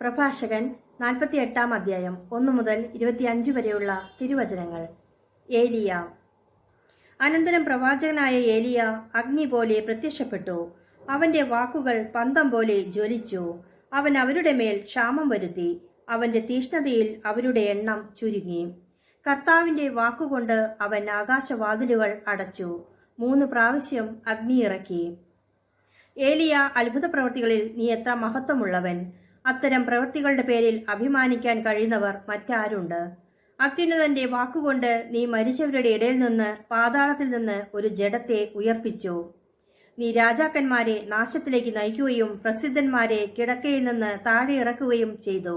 പ്രഭാഷകൻ നാൽപ്പത്തി എട്ടാം അധ്യായം ഒന്നു മുതൽ ഇരുപത്തിയഞ്ച് വരെയുള്ള തിരുവചനങ്ങൾ. ഏലിയ. അനന്തരം പ്രവാചകനായ ഏലിയ അഗ്നി പോലെ പ്രത്യക്ഷപ്പെട്ടു. അവന്റെ വാക്കുകൾ പന്തം പോലെ ജ്വലിച്ചു. അവൻ അവരുടെ മേൽ ക്ഷാമം വരുത്തി. അവന്റെ തീഷ്ണതയിൽ അവരുടെ എണ്ണം ചുരുങ്ങി. കർത്താവിന്റെ വാക്കുകൊണ്ട് അവൻ ആകാശവാതിലുകൾ അടച്ചു. മൂന്ന് പ്രാവശ്യം അഗ്നി ഇറക്കി. ഏലിയ അത്ഭുത പ്രവൃത്തികളിൽ നീ എത്ര മഹത്വമുള്ളവൻ. അത്തരം പ്രവൃത്തികളുടെ പേരിൽ അഭിമാനിക്കാൻ കഴിയുന്നവർ മറ്റാരുണ്ട്? അത്യുന്നതന്റെ വാക്കുകൊണ്ട് നീ മരിച്ചവരുടെ ഇടയിൽ നിന്ന് പാതാളത്തിൽ നിന്ന് ഒരു ജഡത്തെ ഉയർപ്പിച്ചു. നീ രാജാക്കന്മാരെ നാശത്തിലേക്ക് നയിക്കുകയും പ്രസിദ്ധന്മാരെ കിടക്കയിൽ നിന്ന് താഴെ ഇറക്കുകയും ചെയ്തു.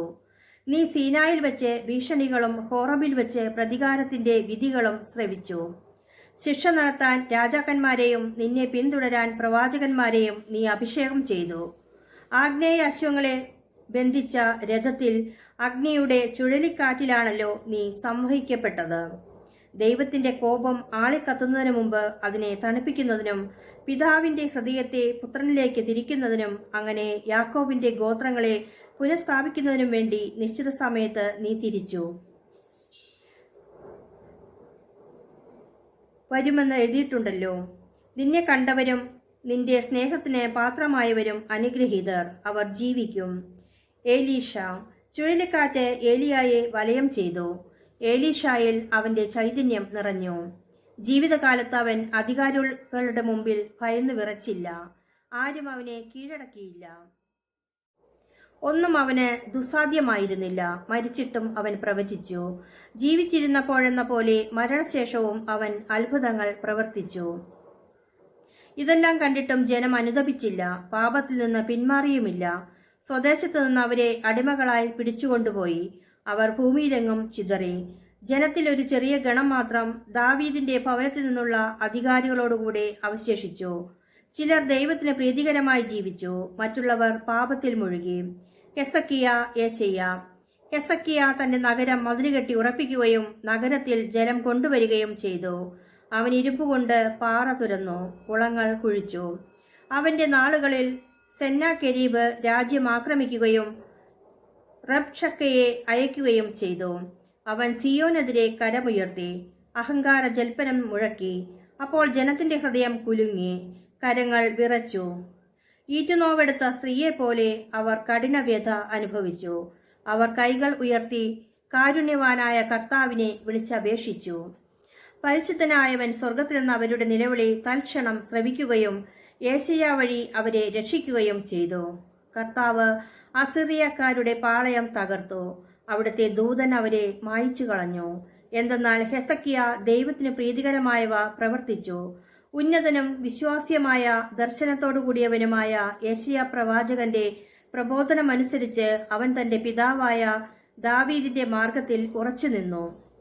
നീ സീനായിൽ വെച്ച് ഭീഷണികളും ഹോറബിൽ വെച്ച് പ്രതികാരത്തിന്റെ വിധികളും ശ്രവിച്ചു. ശിക്ഷ നടത്താൻ രാജാക്കന്മാരെയും നിന്നെ പിന്തുടരാൻ പ്രവാചകന്മാരെയും നീ അഭിഷേകം ചെയ്തു. ആഗ്നേയ അശ്വങ്ങളെ ബന്ധിച്ച രഥത്തിൽ അഗ്നിയുടെ ചുഴലിക്കാറ്റിലാണല്ലോ നീ സംവഹിക്കപ്പെട്ടത്. ദൈവത്തിന്റെ കോപം ആളിക്കത്തുന്നതിനു മുമ്പ് അതിനെ തണുപ്പിക്കുന്നതിനും പിതാവിന്റെ ഹൃദയത്തെ പുത്രനിലേക്ക് തിരിക്കുന്നതിനും അങ്ങനെ യാക്കോബിന്റെ ഗോത്രങ്ങളെ പുനഃസ്ഥാപിക്കുന്നതിനും വേണ്ടി നിശ്ചിത സമയത്ത് നീ തിരിച്ചു. വരുമെന്ന് എഴുതിയിട്ടുണ്ടല്ലോ. നിന്നെ കണ്ടവരും നിന്റെ സ്നേഹത്തിന് പാത്രമായവരും അനുഗ്രഹീതർ. അവർ ജീവിക്കും. ഏലീഷ ചുഴലിക്കാറ്റ് ഏലിയായെ വലയം ചെയ്തു. ഏലീഷായിൽ അവന്റെ ചൈതന്യം നിറഞ്ഞു. ജീവിതകാലത്ത് അവൻ അധികാരികളുടെ മുമ്പിൽ ഭയന്നു വിറച്ചില്ല. ആരും അവനെ കീഴടക്കിയില്ല. ഒന്നും അവന് ദുസാധ്യമായിരുന്നില്ല മരിച്ചിട്ടും അവൻ പ്രവചിച്ചു. ജീവിച്ചിരുന്നപ്പോഴെന്ന പോലെ മരണശേഷവും അവൻ അത്ഭുതങ്ങൾ പ്രവർത്തിച്ചു. ഇതെല്ലാം കണ്ടിട്ടും ജനം അനുദപിച്ചില്ല. പാപത്തിൽ നിന്ന് പിന്മാറിയുമില്ല. സ്വദേശത്ത് നിന്ന് അവരെ അടിമകളായി പിടിച്ചുകൊണ്ടുപോയി. അവർ ഭൂമിയിലെങ്ങും ചിതറി. ജനത്തിൽ ഒരു ചെറിയ ഗണം മാത്രം ദാവീദിന്റെ ഭവനത്തിൽ നിന്നുള്ള അധികാരികളോടുകൂടെ അവശേഷിച്ചു. ചിലർ ദൈവത്തിന് പ്രീതികരമായി ജീവിച്ചു. മറ്റുള്ളവർ പാപത്തിൽ മുഴുകി. ഹെസക്കിയ യേശയ്യ. ഹെസക്കിയ തന്റെ നഗരം മതിലുകെട്ടി ഉറപ്പിക്കുകയും നഗരത്തിൽ ജലം കൊണ്ടുവരികയും ചെയ്തു. അവൻ ഇരുമ്പുകൊണ്ട് പാറ തുരന്നു. കുളങ്ങൾ കുഴിച്ചു. അവന്റെ നാളുകളിൽ സെന്ന കെരീബ് രാജ്യം ആക്രമിക്കുകയും റബ്ഷക്കയെ അയക്കുകയും ചെയ്തു. അവൻ സിയോനെതിരെ കരമുയർത്തി അഹങ്കാര ജൽപ്പനം മുഴക്കി. അപ്പോൾ ജനത്തിന്റെ ഹൃദയം കുലുങ്ങി കരങ്ങൾ വിറച്ചു. ഈറ്റുനോവെടുത്ത സ്ത്രീയെപ്പോലെ അവർ കഠിനവ്യഥ അനുഭവിച്ചു. അവർ കൈകൾ ഉയർത്തി കാരുണ്യവാനായ കർത്താവിനെ വിളിച്ചപേക്ഷിച്ചു. പരിശുദ്ധനായവൻ സ്വർഗത്തിൽ നിന്ന് അവരുടെ നിലവിളി തൽക്ഷണം ശ്രവിക്കുകയും ഏശയ വഴി അവരെ രക്ഷിക്കുകയും ചെയ്തു. കർത്താവ് അസിറിയക്കാരുടെ പാളയം തകർത്തു. അവിടുത്തെ ദൂതൻ അവരെ മായിച്ചു കളഞ്ഞു. എന്തെന്നാൽ ഹെസക്കിയ ദൈവത്തിന് പ്രീതികരമായവ പ്രവർത്തിച്ചു. ഉന്നതനും വിശ്വാസ്യമായ ദർശനത്തോടുകൂടിയവനുമായ ഏഷ്യ പ്രവാചകന്റെ പ്രബോധനമനുസരിച്ച് അവൻ തന്റെ പിതാവായ ദാവീദിന്റെ മാർഗത്തിൽ ഉറച്ചു നിന്നു.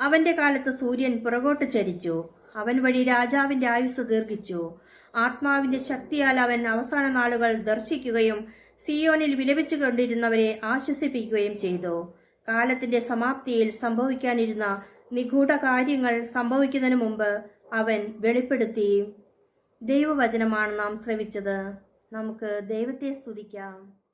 അവന്റെ കാലത്ത് സൂര്യൻ പുറകോട്ട് ചരിച്ചു. അവൻ വഴി രാജാവിന്റെ ആയുസ് ദീർഘിച്ചു. ആത്മാവിന്റെ ശക്തിയാൽ അവൻ അവസാന നാളുകൾ ദർശിക്കുകയും സിയോനിൽ വിലപിച്ചു കൊണ്ടിരുന്നവരെ ആശ്വസിപ്പിക്കുകയും ചെയ്തു. കാലത്തിന്റെ സമാപ്തിയിൽ സംഭവിക്കാനിരുന്ന നിഗൂഢ കാര്യങ്ങൾ സംഭവിക്കുന്നതിന് മുമ്പ് അവൻ വെളിപ്പെടുത്തി. ദൈവവചനമാണ് നാം ശ്രവിച്ചത്. നമുക്ക് ദൈവത്തെ സ്തുതിക്കാം.